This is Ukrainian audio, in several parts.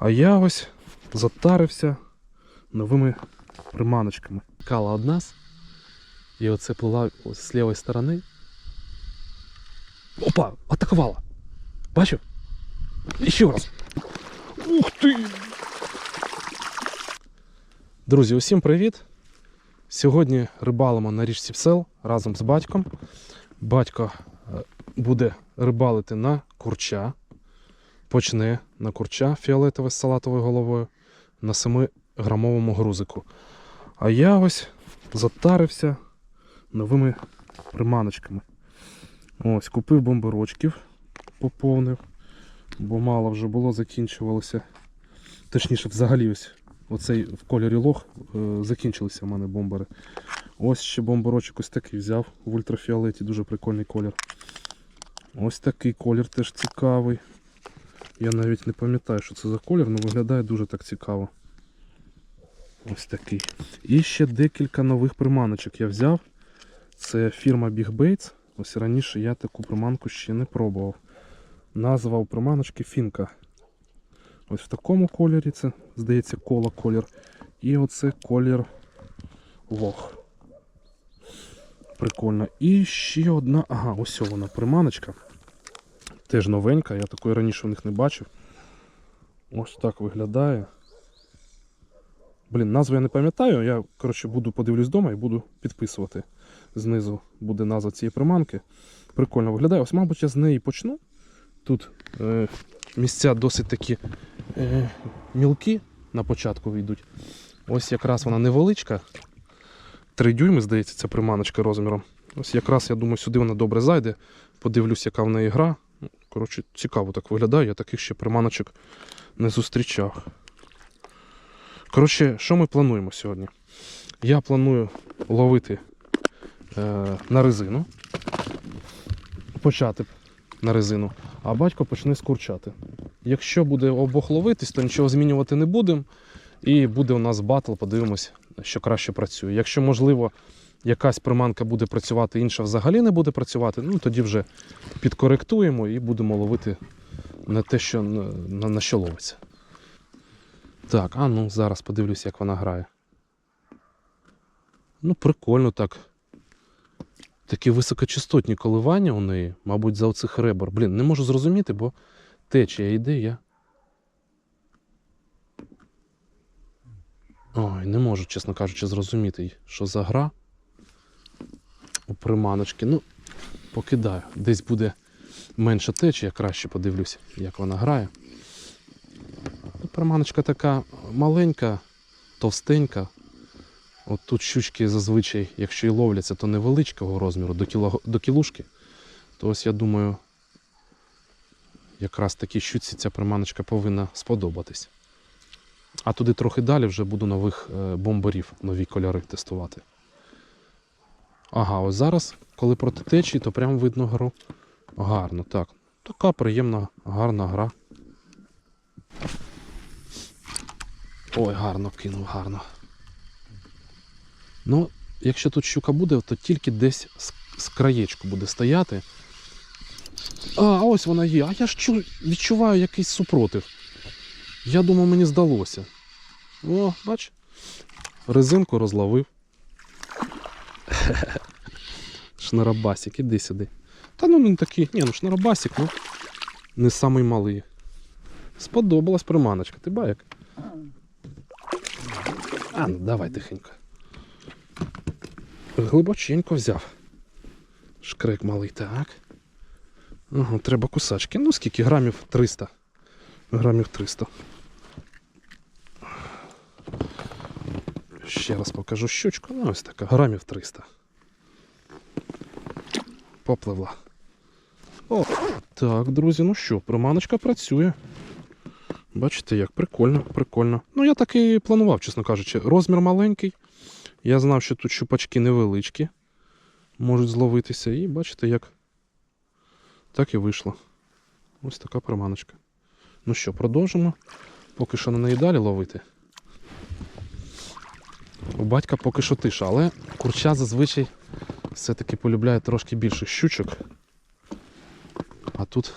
А я ось затарився новими приманочками. Кала одна з. І оце плила ось з лівої сторони. Опа! Атакувала! Бачив? Ще раз. Ух ти! Друзі, усім привіт! Сьогодні рибалимо на річці Псел разом з батьком. Батько е, буде рибалити на курча. Почне на курча фіолетове з салатовою головою на 7-грамовому грузику. А я ось затарився новими приманочками. Ось, купив бомберочків, поповнив, бо мало вже було, закінчувалося. Точніше, взагалі ось оцей в кольорі лох е, закінчилися в мене бомбери. Ось ще бомберочок ось такий взяв в ультрафіолеті, дуже прикольний колір. Ось такий колір теж цікавий. Я навіть не пам'ятаю, що це за колір, але виглядає дуже так цікаво. Ось такий. І ще декілька нових приманочок я взяв. Це фірма Big Baits. Ось раніше я таку приманку ще не пробував. Назва у приманочки Фінка. Ось в такому кольорі це, здається, коло колір. І оце колір лох. Прикольно. І ще одна. Ага, ось вона приманочка. Теж новенька, я такої раніше у них не бачив. Ось так виглядає. Блін, назву я не пам'ятаю. Я, коротше, буду подивлюсь вдома і буду підписувати. Знизу буде назва цієї приманки. Прикольно виглядає. Ось, мабуть, я з неї почну. Тут е, місця досить такі е, мілкі на початку йдуть. Ось якраз вона невеличка. 3 дюйми, здається, ця приманочка розміром. Ось якраз, я думаю, сюди вона добре зайде. Подивлюсь, яка в неї гра. Коротше, цікаво так виглядає, я таких ще приманочок не зустрічав. Коротше, що ми плануємо сьогодні? Я планую ловити е, на резину. Почати на резину, а батько почне скурчати. Якщо буде обох ловитись, то нічого змінювати не будемо. І буде у нас батл, подивимось, що краще працює. Якщо, можливо, якась приманка буде працювати, інша взагалі не буде працювати, ну тоді вже підкоректуємо і будемо ловити на те, що на, на, що ловиться. Так, а ну зараз подивлюсь, як вона грає. Ну, прикольно так. Такі високочастотні коливання у неї, мабуть, за оцих ребер. Блін, не можу зрозуміти, бо течія йде, я. Ой, не можу, чесно кажучи, зрозуміти, що за гра у приманочки. Ну, покидаю. Десь буде менше течія, краще подивлюсь, як вона грає. Ну, Приманочка така маленька, товстенька. От тут щучки зазвичай, якщо і ловляться, то невеличкого розміру, до, кіло, до кілушки. То ось я думаю, якраз такій щуці ця приманочка повинна сподобатись. А туди трохи далі вже буду нових е, бомбарів, нові кольори тестувати. Ага, ось зараз, коли проти течії, то прям видно гру. Гарно, так. Така приємна, гарна гра. Ой, гарно кинув, гарно. Ну, якщо тут щука буде, то тільки десь з, краєчку буде стояти. А, ось вона є. А я ж чу, відчуваю якийсь супротив. Я думав, мені здалося. О, бач, резинку розловив. Шнарабасик, іди сюди. Та ну не такий, ні, ну шнарабасик, ну не самий малий. Сподобалась приманочка, ти баєк? А, ну давай тихенько. Глибоченько взяв. Шкрик малий, так. Ага, треба кусачки. Ну скільки? Грамів 300. Грамів 300. Ще раз покажу щучку. Ну, ось така, грамів 300. Попливла. О, так, друзі, ну що, приманочка працює. Бачите, як прикольно, прикольно. Ну, я так і планував, чесно кажучи. Розмір маленький. Я знав, що тут щупачки невеличкі. Можуть зловитися. І бачите, як так і вийшло. Ось така приманочка. Ну що, продовжимо. Поки що на неї далі ловити. У батька поки що тиша, але курча зазвичай все-таки полюбляє трошки більше щучок. А тут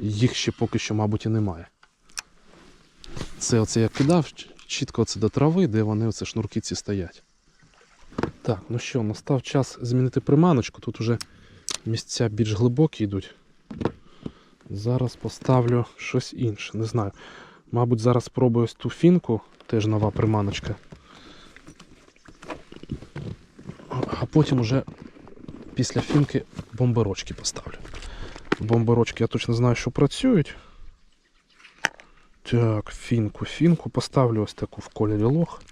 їх ще поки що, мабуть, і немає. Це оце я кидав чітко це до трави, де вони оце шнурки ці стоять. Так, ну що, настав час змінити приманочку. Тут уже місця більш глибокі йдуть. Зараз поставлю щось інше. Не знаю. Мабуть, зараз спробую ось ту фінку, теж нова приманочка. А потім уже після фінки бомберочки поставлю. Бомберочки я точно знаю, що працюють. Так, фінку, фінку поставлю ось таку в кольорі лох.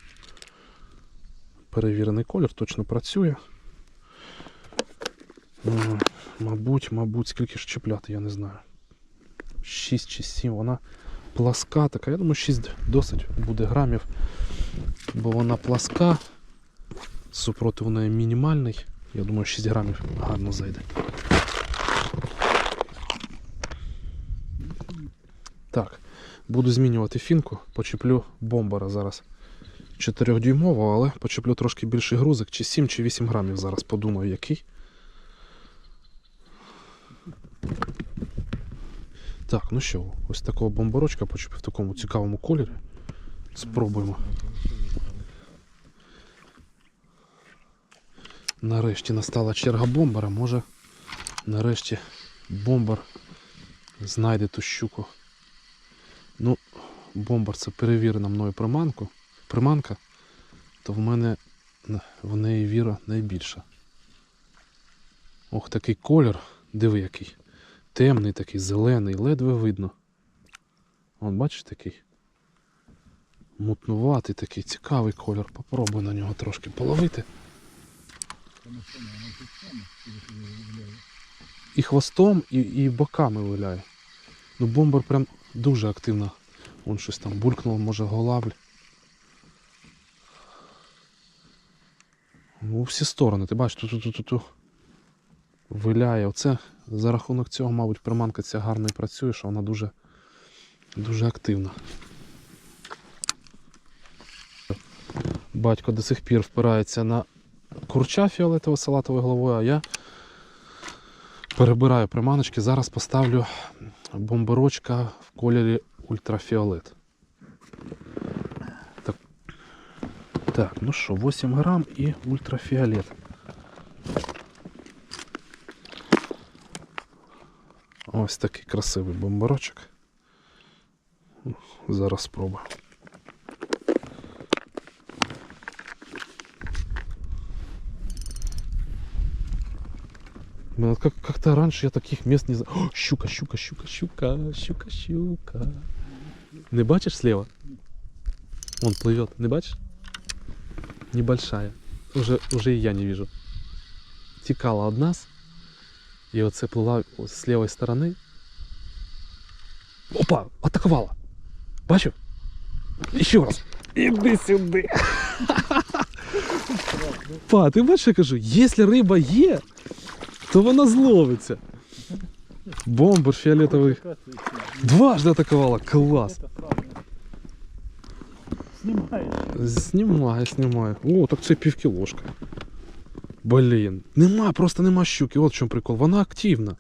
Перевірений колір, точно працює. Мабуть, мабуть, скільки ж чіпляти, я не знаю. 6 чи 7, вона пласка така. Я думаю, 6 досить буде грамів, бо вона пласка. Супротив у неї мінімальний. Я думаю, 6 грамів гарно зайде. Так, буду змінювати фінку, почеплю бомбара зараз 4-дюймового, але почеплю трошки більший грузик, чи 7, чи 8 грамів зараз подумаю, який. Так, ну що, ось такого бомбарочка почепив в такому цікавому кольорі. Спробуємо. Нарешті настала черга бомбара. Може, нарешті бомбар знайде ту щуку. Ну, бомбар це перевірена мною приманку. приманка, то в мене в неї віра найбільша. Ох, такий колір, диви який. Темний такий, зелений, ледве видно. От бачиш такий. Мутнуватий такий, цікавий колір. Попробуй на нього трошки половити. І хвостом, і, і боками виляє. Ну бомбар прям дуже активно. Вон щось там булькнуло, може голавль. Ну, у всі сторони, ти бачиш, тут тут тут тут виляє. Оце за рахунок цього, мабуть, приманка ця гарно і працює, що вона дуже, дуже активна. Батько до сих пір впирається на курча фіолетово-салатовою головою, а я перебираю приманочки. Зараз поставлю бомберочка в кольорі ультрафіолет. Так, так ну що, 8 грам і ультрафіолет. Ось такий красивий бомбарочок. Зараз спробую. Вот как, как-то раньше я таких мест не знаю. О, щука, щука, щука, щука, щука, щука. Не бачишь слева? Он плывет, не бачишь? Небольшая. Уже, уже и я не вижу. Текала от нас. И оце плыла с левой стороны. Опа, атаковала. Бачу? Еще раз. Іди сюди. Па, ти бачиш, я кажу, якщо риба є, то вона зловиться. Бомбер фіолетовий. Дважды атаковала. Клас. Снимаешь. Знімаю, знімаю. О, так це півкілошка. Блін. Нема, просто нема щуки. От в чому прикол. Вона активна.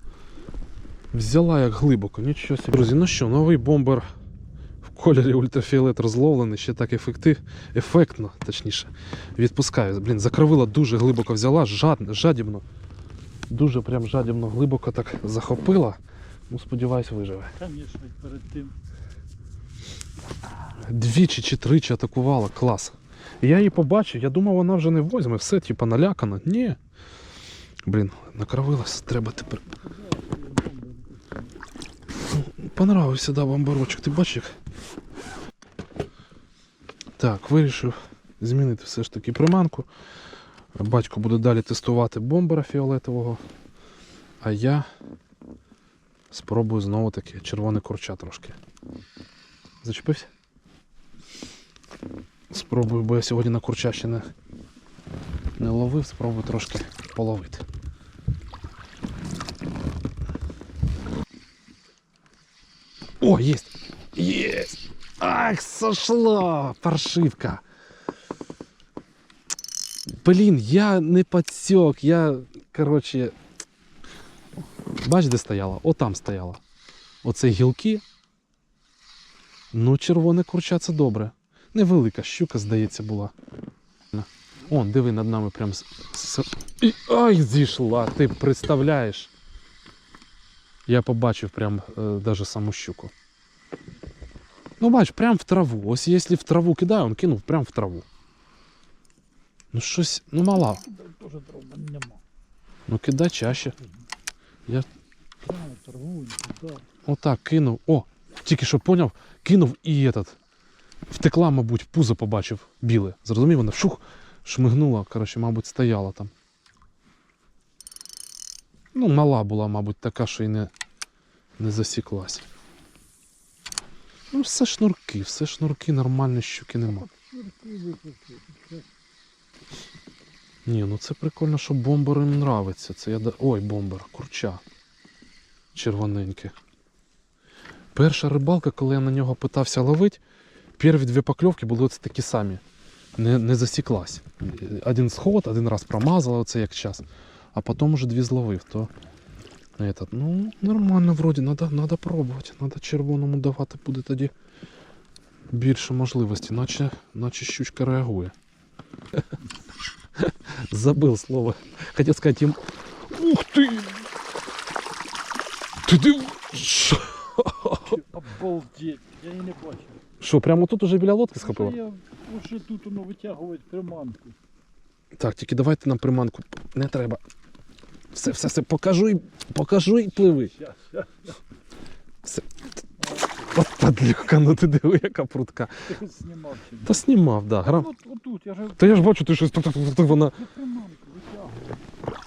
Взяла як глибоко, нічого собі. Друзі, ну що, новий бомбер в кольорі ультрафіолет розловлений, ще так ефектив, ефектно, точніше. Відпускаю. Блін, закровила дуже глибоко взяла, жад, жадібно. Дуже прям жадібно глибоко так захопила. Ну, сподіваюсь, виживе. Конечно, перед тим. Двічі чи тричі атакувала, клас. Я її побачив, я думав, вона вже не возьме, все, типа налякана. Ні. Блін, накровилась, треба тепер. Понравився, да, бомбарочок, ти бачиш? як? Так, вирішив змінити все ж таки приманку. Батько буде далі тестувати бомбера фіолетового. А я спробую знову таки червоне курча трошки. Зачепився? Спробую, бо я сьогодні на курча ще не, не ловив, спробую трошки половити. О, есть! Есть! Ах, сошла! Паршивка! Блін, я не подсек, я, короче. Бач, де стояла? О, там стояла. Оце гілки. Ну, червоне курча це добре. Невелика щука, здається, була. Он, диви над нами прям. І, ай, зійшла, ти представляєш. Я побачив прям е, даже саму щуку. Ну, бач, прям в траву. Ось якщо в траву кидаю, він кинув прям в траву. Ну щось, ну мала. Теж травма нема. Ну кидай чаще. Прямо торгують, так. Отак кинув. О, тільки що поняв, кинув і этот. Втекла, мабуть, пузо побачив біле. Зрозумів, вона шух, шмигнула, коротше, мабуть, стояла там. Ну, мала була, мабуть, така, що і не, не засіклась. Ну, все шнурки, все шнурки, нормальні щуки нема. Швидкі випадки. Ні, ну це прикольно, що бомбер їм нравиться. Це я... Ой, бомбер, курча. Червоненьке. Перша рибалка, коли я на нього питався ловити, перші дві покльовки були такі самі. Не, не засіклась. Один сход, один раз промазала, оце як час. А потім уже дві зловив. То этот, ну, нормально вроді, надо, надо пробувати. Надо червоному давати буде тоді більше можливості, наче, наче щучка реагує. Забыл слово. Хотел сказать им... Ух ты! Ты див... Що? Обалдеть, я її не бачив. Що, прямо тут уже біля лодки Це схопила? я вже тут воно витягувати приманку. Так, тільки давайте нам приманку. Не треба. Все, все, все, покажу і покажу і пливи. Щас, щас. Все. От падлюка, ну ти диви, яка прутка. Знімав чи ні? Та знімав, да. Грам. От, отут, я же Та я ж бачу, ти щось тук-тук-тук, вона. я приманку витягував.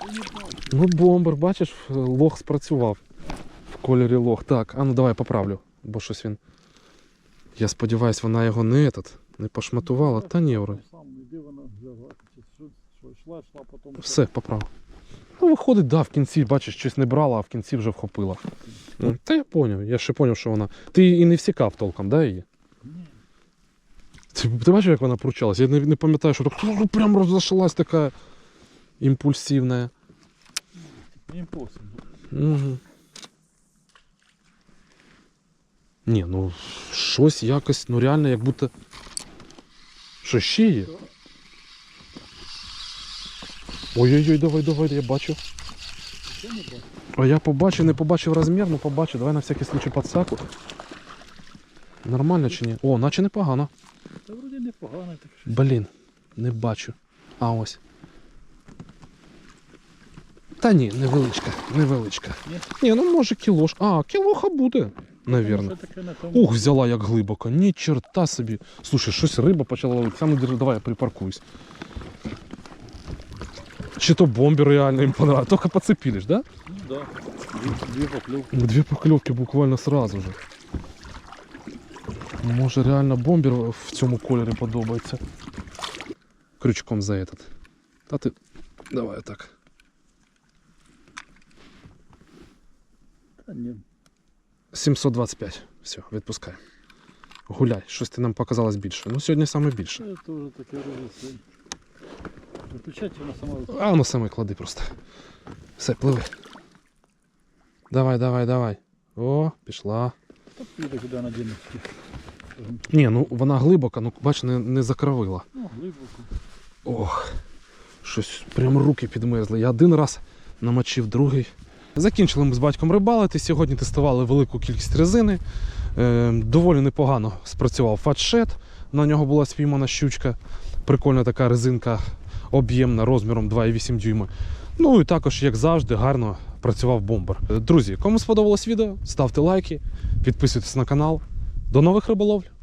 Я не бачив. Ну, бомбер, бачиш, лох спрацював. В кольорі лох. Так, а ну давай поправлю, бо щось він. Я сподіваюсь, вона його не этот, не пошматувала. Та ні, вроді. Сам, іди вона взяла. Чи Що, що йшла, йшла, потім... Все, поправ. Ну, виходить, да, в кінці, бачиш, щось не брала, а в кінці вже вхопила. Ну, та я поняв, я ще поняв, що вона. Ти і не всікав толком, да, її? Ти, ти бачив, як вона пручалась? Я не, не пам'ятаю, що так ну, прям роззашлась така імпульсивна. Імпосибл. Угу. Ні, ну щось якось, ну реально, як будто. Що ще є? Ой-ой-ой, давай, давай, я бачу. А я побачив, не побачив розмір, ну побачив. Давай на всякий случай подсаку. Нормально чи ні? О, наче непогано. Та вроді непогано, так що. Блін, не бачу. А ось. Та ні, невеличка, невеличка. Ні? Ні, ну може кіло ж. А, кілоха буде, навірно. Що таке на тому? Ух, взяла як глибоко. Ні черта собі. Слушай, щось риба почала ловити. Саме держи, давай я припаркуюсь. Чи то бомбер реально їм понравилось. Тільки поцепились, да? Ну да. Дві, дві покльовки. Дві покльовки буквально сразу же. Може реально бомбер в цьому кольорі подобається. Крючком за этот. Та ти. Давай так. Та ні. 725. Все, відпускай. Гуляй, щось ти нам показалось більше. Ну сьогодні саме більше. Це теж таке робиться. Виключайте вона сама. А ну саме клади просто. Все, пливи. Давай, давай, давай. О, пішла. Та піде куди на діночки. Ні, ну вона глибока, ну бач, не, не закровила. Ну, глибоко. Ох, щось прям руки підмерзли. Я один раз намочив другий. Закінчили ми з батьком рибалити. Сьогодні тестували велику кількість резини. Е, доволі непогано спрацював фатшет. На нього була спіймана щучка. Прикольна така резинка об'ємна розміром 2,8 дюйма. Ну і також, як завжди, гарно працював бомбер. Друзі, кому сподобалось відео, ставте лайки, підписуйтесь на канал. До нових риболовль!